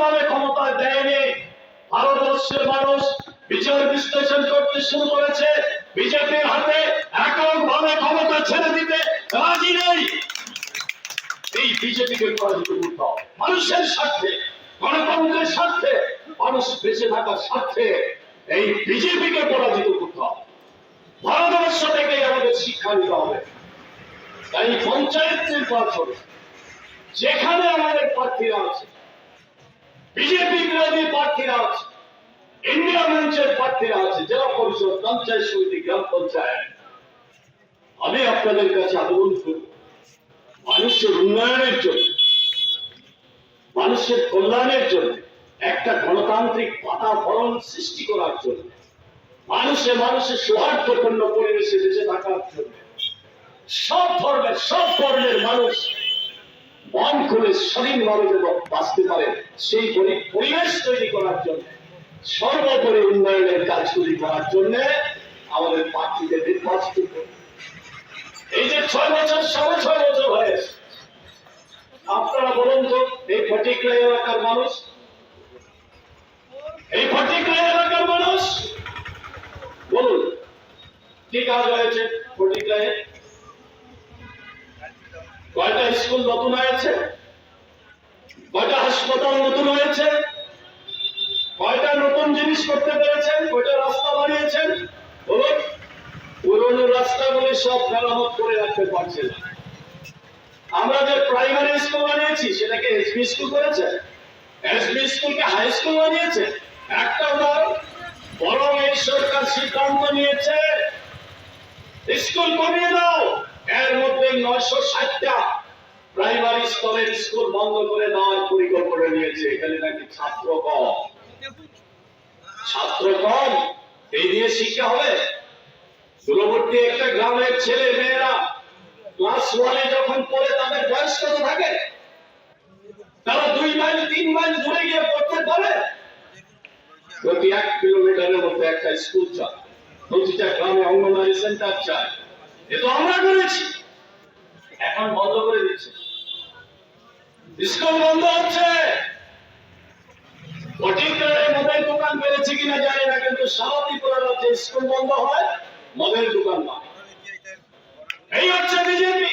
ভাবে ক্ষমতায় দেয়নি। ভারতবর্ষের মানুষ বিচার বিশ্লেষণ করতে শুরু করেছে। বিজেপির হাতে একক ভাবে ক্ষমতা ছেড়ে দিতে রাজি নেই। এই বিজেপিকে পরাজিত করতে মানুষের স্বার্থে, গণতন্ত্রের স্বার্থে, মানুষ বেঁচে থাকার স্বার্থে এই বিজেপিকে পরাজিত করতে হবে। ভারতবর্ষ থেকে আমাদের শিক্ষা নিতে হবে। তাই পঞ্চায়েত নির্বাচন, যেখানে আমাদের প্রার্থীরা আছে বিজেপি বিরোধী প্রার্থীরা আছে ইন্ডিয়া মঞ্চের প্রার্থীরা আছে, জেলা পরিষদ, পঞ্চায়েত সমিতি, গ্রাম পঞ্চায়েত। আমি আপনাদের কাছে আবেদন করব, মানুষের উন্নয়নের জন্য, মানুষের কল্যাণের জন্য, একটা গণতান্ত্রিক বাতাবরণ সৃষ্টি করার জন্য, মানুষে মানুষের সৌহার্দ্যপূর্ণ পরিবেশে বেঁচে থাকার জন্য, সব ধর্মের, সব বর্ণের মানুষ মন খুলে স্বাধীনভাবে যেন বাঁচতে পারে, সেই পরি- পরিবেশ তৈরি করার জন্য, সর্বোপরি উন্নয়নের কাজগুলি করার জন্য আমাদের প্রার্থীদের নির্বাচিত এই যে ছয় বছর, সাড়ে ছয় বছর হয়েছে, আপনারা বলুন তো, এই ফটিকরা এলাকার মানুষ? এই ফটিকরা এলাকার মানুষ? বলুন, কি কাজ হয়েছে ফটিকরায় কয়টা স্কুল নতুন হয়েছে? কয়টা হাসপাতাল নতুন হয়েছে? কয়টা নতুন জিনিস করতে পেরেছেন? কয়টা রাস্তা বানিয়েছেন? বলুন। পুরনো রাস্তাগুলি সব মেরামত করে রাখতে পারছে না আমরা যে প্রাইমারি স্কুল বানিয়েছি সেটাকে এসবি স্কুল করেছে? এসবি স্কুলকে হাই স্কুল বানিয়েছে? একটা উদাহরণ। বরং এই সরকার সিদ্ধান্ত নিয়েছে, স্কুল কমিয়ে দাও। এর মধ্যে নয়শো ষাটটা প্রাইমারি স্তরের স্কুল বন্ধ করে দেওয়ার পরিকল্পনা নিয়েছে। এখানে নাকি ছাত্র কম। ছাত্র কম, এই নিয়ে শিক্ষা হবে? দূরবর্তী একটা গ্রামের ছেলে মেয়েরা ক্লাস ওয়ানে যখন পড়ে, তাদের বয়স কত থাকে? তারা দুই মাইল, তিন মাইল দূরে গিয়ে পড়তে পারে? প্রতি এক কিলোমিটারের মধ্যে একটা স্কুল চায়। প্রতিটা গ্রামে অঙ্গনওয়াড়ি সেন্টার চায়। আমরা করেছি। এখন বন্ধ করে দিচ্ছে। স্কুল বন্ধ হচ্ছে। মদের দোকান বেড়েছে কিনা জানি না, কিন্তু সারা ত্রিপুরা রাজ্যে স্কুল বন্ধ হয় মদের দোকান এই হচ্ছে বিজেপি।